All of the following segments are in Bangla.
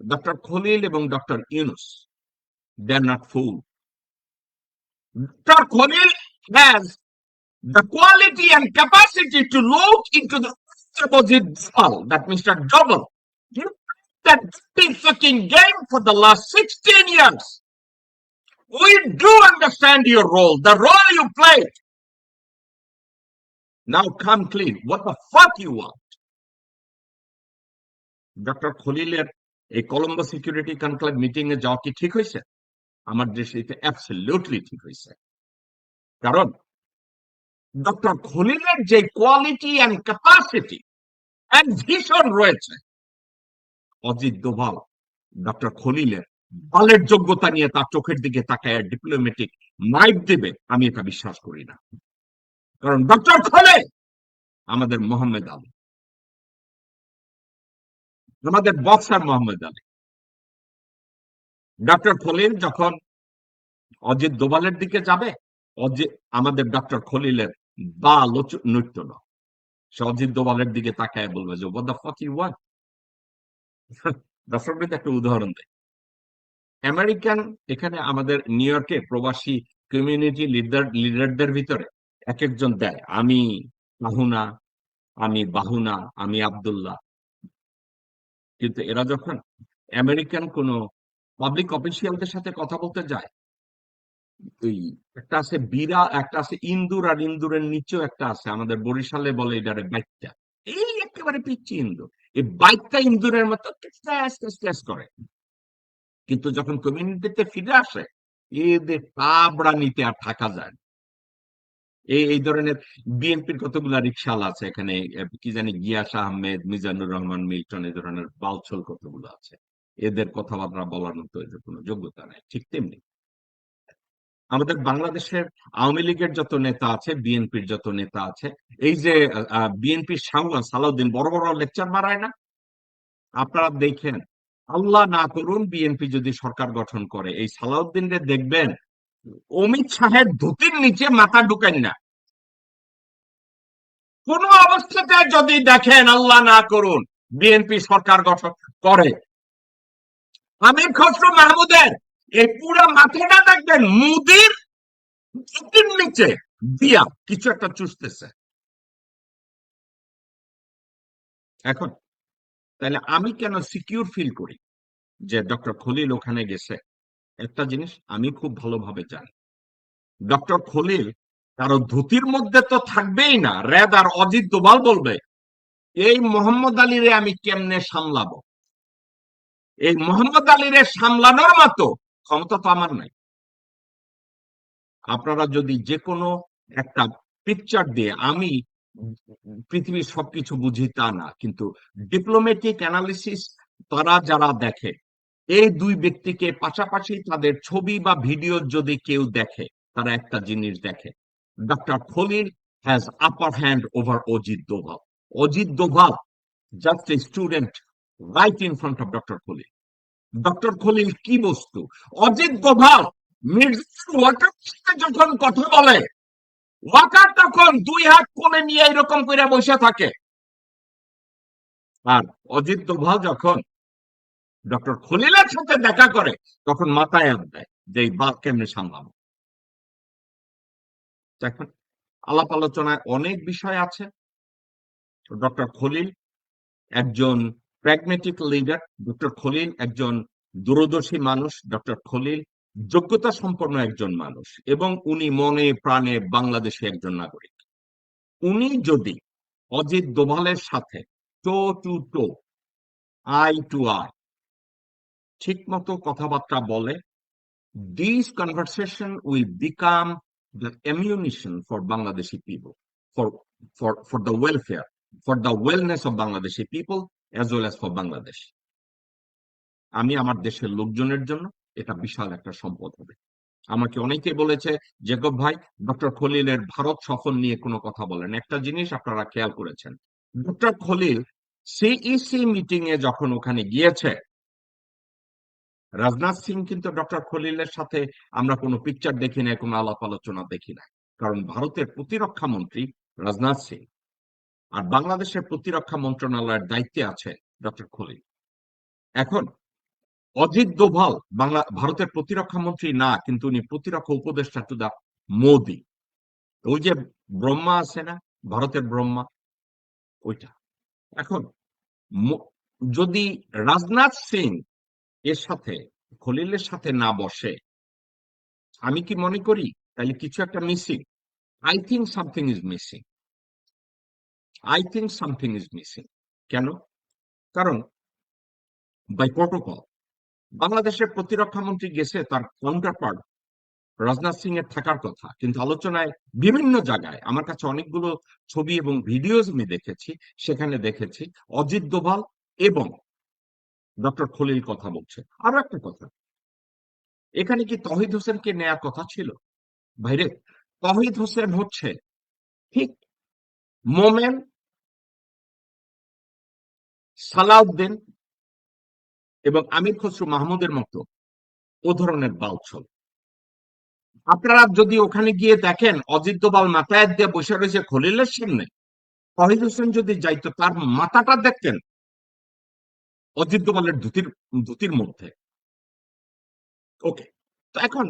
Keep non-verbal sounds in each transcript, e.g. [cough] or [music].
ডক্টর খলিল এবং doctor Yunus they are not fool doctor Khalil has the quality and capacity to look into the opposite double, that Mr. Double. You played that big fucking game for the last 16 years. We do understand your role, the role you played. Now come clean. What the fuck you want? Doctor খলিলের এই কলম্বো সিকিউরিটি কনক্লেভ মিটিং এ যাওয়া কি ঠিক হয়েছে? আমার দৃষ্টিতে অ্যাবসলিউটলি ঠিক হয়েছে। কারণ ডক্টর খলিলের যে quality and capacity and vision রয়েছে, অজিত দোভাল ডক্টর খলিলের বলের যোগ্যতা নিয়ে তার চোখের দিকে তাকায় ডিপ্লোমেটিক মাইক দেবে, আমি এটা বিশ্বাস করি না। কারণ ডক্টর খলে আমাদের মোহাম্মদ আলী। আমাদের boxer Muhammad Ali. Doctor Khalil যখন অজিত দোভালের দিকে যাবে অজিত আমাদের ডক্টর খলিলের বা নৃত্য না সে অজিত দোভালের দিকে তাকায় বলবে যে the fuck you want? [laughs] দর্শকদের একটা উদাহরণ দেয় আমেরিকান, এখানে আমাদের নিউ ইয়র্কে প্রবাসী কমিউনিটি লিডার লিডারদের ভিতরে এক একজন দেয়, আমি বাহুনা আমি বাহুনা, আমি আব্দুল্লাহ। কিন্তু এরা যখন আমেরিকান কোন পাবলিক অফিসিয়ালদের সাথে কথা বলতে যায়, ওই একটা আছে বীরা একটা আছে ইন্দুর আর ইন্দুরের নিচেও একটা আছে, আমাদের বরিশালে বলে এটারে বাইকটা। এই একেবারে পিচ্ছি ইন্দুর। এই বাইকটা ইন্দুরের মতো করে। কিন্তু যখন কমিউনিটিতে ফিরে আসে, এদের কাবড়া নিতে আর থাকা যায়। এই এই ধরনের বিএনপির কতগুলা রিক্সাল আছে এখানে? কি জানি গিয়াস আহমেদ, মিজানুর রহমান, মিল্টন, এই ধরনের বালছল কতগুলো আছে? এদের কথাবার্তা বলার মতো এদের কোনো যোগ্যতা নেই, ঠিক তেমনি। আমাদের বাংলাদেশের আওয়ামী লীগের যত নেতা আছে বিএনপির যত নেতা আছে, এই যে বিএনপির সাংবাদ সালাউদ্দিন বড় বড় লেকচার মারায় না? আপনারা দেখেন, আল্লাহ না করুন বিএনপি যদি সরকার গঠন করে। এই সালাউদ্দিনরে দেখবেন অমিত শাহের ধুতির নিচে মাথা ঢুকেন না। কোন অবস্থাতে যদি দেখেন আল্লাহ না করুন, বিএনপি সরকার গঠন করে। আমির খসরু মাহমুদের এই পুরো মাথাটা দেখবেন মুদির ধুতির নিচে দিয়া কিছু একটা চুষতেছে। এখন, তাহলে আমি কেন সিকিউর ফিল করি যে ডক্টর খলিল ওখানে গেছে? একটা জিনিস আমি খুব ভালোভাবে জানি। ডক্টর খলিল কারও ধুতির মধ্যে তো থাকবেই না, রেদ আর অজিত দোভাল বলবে, এই মোহাম্মদ আলীরে আমি কেমনে সামলাবো? এই মোহাম্মদ আলীরে সামলানোর মতো ক্ষমতা তো আমার নাই। আপনারা যদি যে কোনো একটা পিকচার দিয়ে, আমি পৃথিবীর সবকিছু বুঝি তা না, কিন্তু ডিপ্লোমেটিক অ্যানালিসিস তারা যারা দেখে এই দুই ব্যক্তিকে পাশাপাশি তাদের ছবি বা ভিডিও যদি কেউ দেখে, তারা একটা জিনিস দেখে। Doctor Khalil has upper hand over Ajit Doval Ajit Doval just a student right in front of doctor Khalil doctor Khalil কি বস্তু? অজিত দোভাল মির্জার যখন কথা বলে ওয়াকার তখন দুই হাত কোলে নিয়ে এরকম করে বসে থাকে। আর অজিত দোভাল যখন ডক্টর খলিলের সাথে দেখা করে, তখন মাথায় হাত দেয় যে এই কেমনে সামলাবো। এখন আলাপ আলোচনায় অনেক বিষয় আছে। ডক্টর খলিল একজন প্র্যাগমেটিক লিডার ডক্টর খলিল একজন দূরদর্শী মানুষ, ডক্টর খলিল যোগ্যতা সম্পন্ন একজন মানুষ এবং উনি মনে প্রাণে বাংলাদেশে একজন নাগরিক। উনি যদি অজিত দোভালের সাথে toe to toe eye to eye ঠিক মতো কথাবার্তা বলে this conversation will become the ammunition for Bangladeshi people, for for for the welfare, for the wellness of Bangladeshi people as well as for Bangladesh. আমি আমার দেশের লোকজনের জন্য এটা বিশাল একটা সম্পদ হবে আমাকে অনেকে বলেছে জেকব ভাই ডক্টর খলিলের ভারত সফর নিয়ে কোনো কথা বলেন একটা জিনিস আপনারা খেয়াল করেছেন ডক্টর খলিল সিইসি মিটিং এ যখন ওখানে গিয়েছে রাজনাথ সিং কিন্তু ডক্টর খলিলের সাথে আমরা কোনো পিকচার দেখি না কোনো আলাপ আলোচনা দেখি না কারণ ভারতের প্রতিরক্ষা মন্ত্রী রাজনাথ সিং আর বাংলাদেশের প্রতিরক্ষা মন্ত্রণালয়ের দায়িত্বে আছে ডক্টর খলিল। এখন অজিত দোভাল বাংলা, ভারতের প্রতিরক্ষা মন্ত্রী না, কিন্তু উনি প্রতিরক্ষা উপদেষ্টা টু দা মোদি। ওই যে ব্রহ্মা আছে না, ভারতের ব্রহ্মা, ওইটা। এখন যদি রাজনাথ সিং এর সাথে, খলিলের সাথে না বসে, আমি কি মনে করি? তাহলে কিছু একটা missing I think something is missing I think something is missing কেন? কারণ বাই প্রোটোকল বাংলাদেশের প্রতিরক্ষা মন্ত্রী গেছে তার কাউন্টারপার্ট রাজনাথ সিং এর থাকার কথা। কিন্তু আলোচনায় বিভিন্ন জায়গায়, আমার কাছে অনেকগুলো ছবি এবং ভিডিওস আমি দেখেছি, সেখানে দেখেছি, অজিত দোভাল এবং ডক্টর খলিল কথা বলছে। আরও একটা কথা। এখানে কি তহিদ হোসেনকে নেয়ার কথা ছিল? ভাইরে, তহিদ হোসেন হচ্ছে ঠিক মোমেন সালাউদ্দিন এবং আমির খসরু মাহমুদের মতো ও ধরনের বাউছল। আপনারা যদি ওখানে গিয়ে দেখেন, অজিত দোবাল মাথায় দিয়ে বসে রয়েছে খলিলের সামনে, তহিদ হোসেন যদি যাইতো, তার মাথাটা দেখতেন অজিত দোবালের ধুতির ধুতির মধ্যে। ওকে তো এখন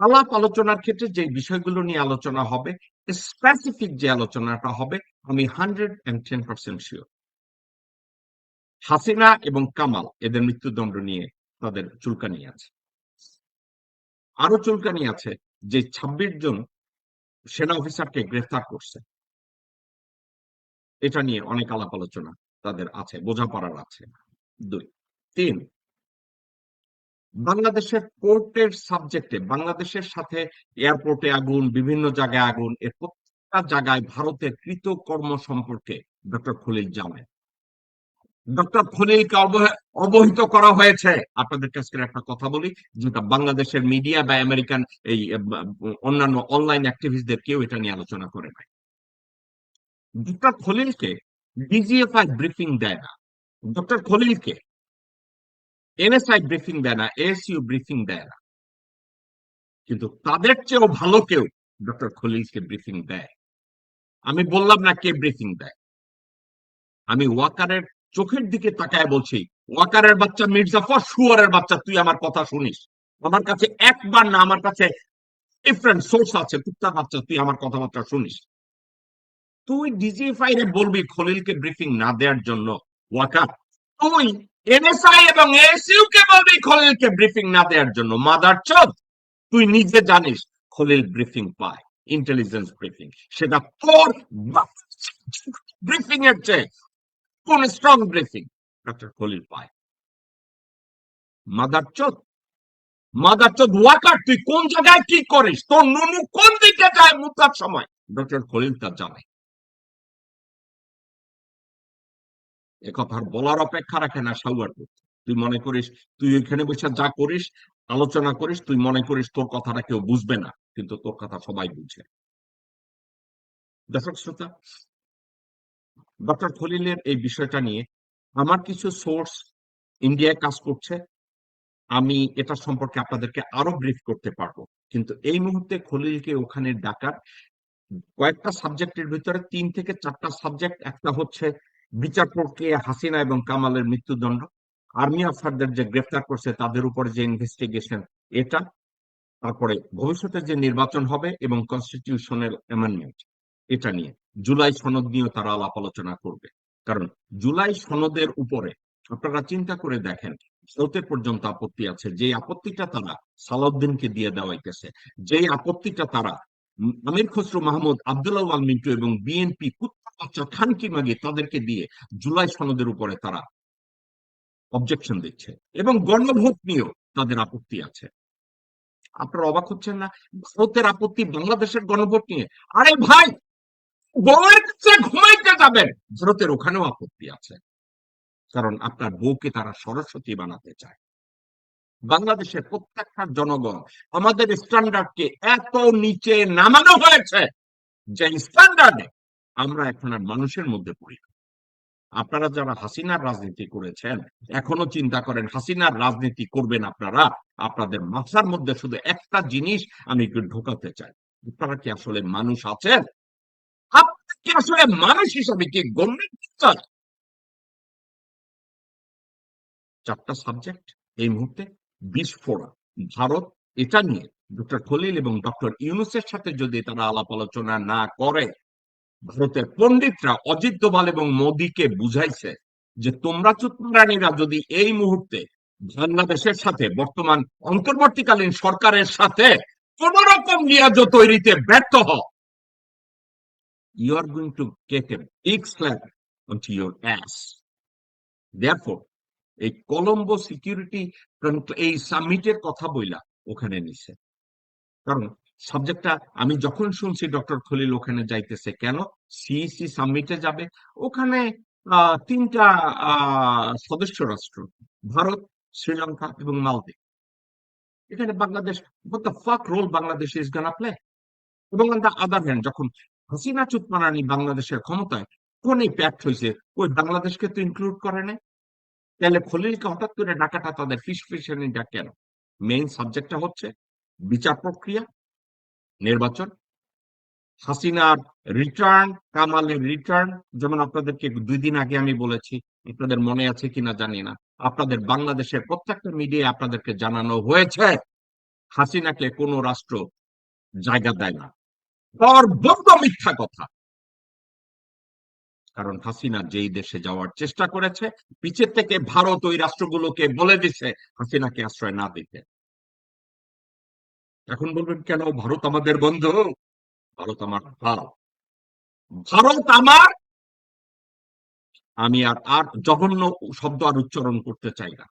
আলাপ আলোচনার ক্ষেত্রে যে বিষয়গুলো নিয়ে আলোচনা হবে স্পেসিফিক যে আলোচনাটা হবে, আমি hundred and ten percent sure Hasina এবং কামাল এদের মৃত্যুদণ্ড নিয়ে তাদের চুলকানি আছে। আরও চুলকানি আছে যে ২৬ জন সেনা অফিসারকে গ্রেফতার করছে। এটা নিয়ে অনেক আলাপ আলোচনা তাদের আছে, বোঝাপড়ার আছে। দুই। তিন, বাংলাদেশের পোর্টের সাবজেক্টে বাংলাদেশের সাথে এয়ারপোর্টে আগুন, বিভিন্ন জায়গায় আগুন, এর প্রত্যেকটা জায়গায় ভারতের কৃতকর্ম সম্পর্কে ডক্টর খলিল জানেন ডক্টর খলিলকে অবহে- অবহিত করা হয়েছে। আপনাদের কাছে একটা কথা বলি, যেটা বাংলাদেশের মিডিয়া বা আমেরিকান এই অন্যান্য অনলাইন অ্যাক্টিভিস্টদের কেউ এটা নিয়ে আলোচনা করে নাই। ডক্টর খলিলকে ডিজিএফআই ব্রিফিং দেয় না। ডক্টর খলিলকে এনএসআই ব্রিফিং দেয় না এএসইউ ব্রিফিং দেয় না। কিন্তু তাদের চেয়েও ভালো কেউ ডক্টর খলিলকে ব্রিফিং দেয়। আমি বললাম না কে ব্রিফিং দেয়। আমি ওয়াকারের চোখের দিকে তাকায় বলছি, ওয়াকারের বাচ্চা মির্জাফর শুয়ারের বাচ্চা, তুই আমার কথা শুনিস। আমার কাছে একবার না, আমার কাছে ডিফারেন্ট সোর্স আছে কুত্তার বাচ্চা, তুই আমার কথাবার্তা শুনিস। তুই ডিজিএফআই বলবি খলিলকে ব্রিফিং না দেওয়ার জন্য তুই এনএসআই এবং কে বলবি, খলিলকে ব্রিফিং না দেওয়ার জন্য। মাদার চোদ, তুই নিজে জানিস খলিল ব্রিফিং পায় ইন্টেলিজেন্স ব্রিফিং সেটা তোর ব্রিফিং এর চেয়ে কোন স্ট্রং ব্রিফিং ডক্টর খলিল পায়। মাদার চোদ মাদার চোদ ওয়াকার তুই কোন জায়গায় কি করিস? তোর নুনু কোন দিকে যায় মুতার সময়? ডক্টর খলিল তা জানে একথার বলার অপেক্ষা রাখে না সাউয়ার তুই মনে করিস, তুই এখানে বসে যা করিস, আলোচনা করিস, তুই মনে করিস তোর কথাটা কেউ বুঝবে না, কিন্তু তোর কথা সবাই বুঝে। দর্শক শ্রোতা, ডক্টর খলিলের এই বিষয়টা নিয়ে আমার কিছু সোর্স ইন্ডিয়ায় কাজ করছে। আমি এটা সম্পর্কে আপনাদেরকে আরও ব্রিফ করতে পারব। কিন্তু এই মুহূর্তে খলিলকে ওখানে ডাকার কয়েকটা সাবজেক্টের ভিতরে তিন থেকে চারটা সাবজেক্ট একটা হচ্ছে বিচার প্রক্রিয়া হাসিনা এবং কামালের মৃত্যুদণ্ড। আর্মি অফিসারদের যে গ্রেফতার করছে, তাদের উপরে যে ইনভেস্টিগেশন এটা তারপরে ভবিষ্যতে যে নির্বাচন হবে এবং কনস্টিটিউশনাল অ্যামেন্ডমেন্ট এটা নিয়ে। জুলাই সনদ নিয়েও তারা আলাপ আলোচনা করবে। কারণ জুলাই সনদের উপরে আপনারা চিন্তা করে দেখেন ভারতের পর্যন্ত আপত্তি আছে। যে আপত্তিটা তারা সালাউদ্দিনকে দিয়ে দেওয়াইতেছে যে আপত্তিটা তারা আমির খসরু মাহমুদ আবদুল্লাহ আল মিন্টু এবং বিএনপি তাদেরকে দিয়ে জুলাই সনদের উপরে তারা অবজেকশন দিচ্ছে এবং গণভোট নিয়েও তাদের আপত্তি আছে। আপনারা অবাক হচ্ছেন না? ভারতের আপত্তি বাংলাদেশের গণভোট নিয়ে? আরে ভাই ঘুমাইতে যাবেন, ভারতের ওখানেও আপত্তি আছে। কারণ আপনার বউকে তারা সরস্বতী বানাতে চায়। বাংলাদেশের প্রত্যেকটা জনগণ আমাদের স্ট্যান্ডার্ডকে এত নিচে নামানো হয়েছে যে স্ট্যান্ডার্ডে আমরা এখন আর মানুষের মধ্যে পড়ি না। আপনারা যারা হাসিনার রাজনীতি করেছেন, এখনও চিন্তা করেন, হাসিনার রাজনীতি করবেন আপনারা, আপনাদের মাথার মধ্যে শুধু একটা জিনিস আমি একটু ঢোকাতে চাই আপনারা কি আসলে মানুষ আছেন কি আসলে মানুষ হিসাবে কি গণ্য চান? চারটা সাবজেক্ট এই মুহূর্তে বিস্ফোরণ ভারত, এটা নিয়ে ডক্টর খলিল এবং ডক্টর ইউনুসের সাথে যদি তারা আলাপ আলোচনা না করে ভারতের পণ্ডিতরা অজিত দোভাল এবং মোদীকে বুঝাইছে যে তোমরা চুতরানীরা যদি এই মুহূর্তে বাংলাদেশের সাথে বর্তমান অন্তর্বর্তীকালীন সরকারের সাথে কোন রকম নিয়াজ তৈরিতে ব্যর্থ হও you are going to get a big slap onto your ass. Therefore, এই কলম্বো সিকিউরিটি এই সামিটের কথা বইলা ওখানে নিছে কারণ সাবজেক্টটা আমি যখন শুনছি ডক্টর খলিল ওখানে যাইতেছে, কেন? সিইসি সামিটে যাবে। ওখানে তিনটা সদস্য রাষ্ট্র, ভারত, শ্রীলঙ্কা এবং মালদ্বীপ। এখানে Bangladesh the role Bangladesh is gonna play এবং দ্য আদার হ্যান্ড যখন হাসিনা চুতমারানি বাংলাদেশের ক্ষমতায়, কোন প্যাক্ট হয়েছে ওই বাংলাদেশকে তো ইনক্লুড করে নাই। তাহলে খলিলকে হঠাৎ করে ডাকাটা তাদের ফিস ফিসানি ডাক কেন? মেইন সাবজেক্টটা হচ্ছে বিচার প্রক্রিয়া নির্বাচন। হাসিনার রিটার্ন কামালের রিটার্ন যেমন আপনাদেরকে দুই দিন আগে আমি বলেছি, আপনাদের মনে আছে কিনা জানি না। আপনাদের বাংলাদেশের প্রত্যেকটা মিডিয়ায় আপনাদেরকে জানানো হয়েছে, হাসিনাকে কোন রাষ্ট্র জায়গা দেয় না। সর্বত্র মিথ্যা কথা। কারণ হাসিনা যেই দেশে যাওয়ার চেষ্টা করেছে, পিছের থেকে ভারত ওই রাষ্ট্রগুলোকে বলে দিছে, হাসিনাকে আশ্রয় না দিতে। এখন বলবেন, কেন? ভারত আমাদের বন্ধু। ভারত আমার ভারত আমার আমি আর আর জঘন্য শব্দ আর উচ্চারণ করতে চাই না।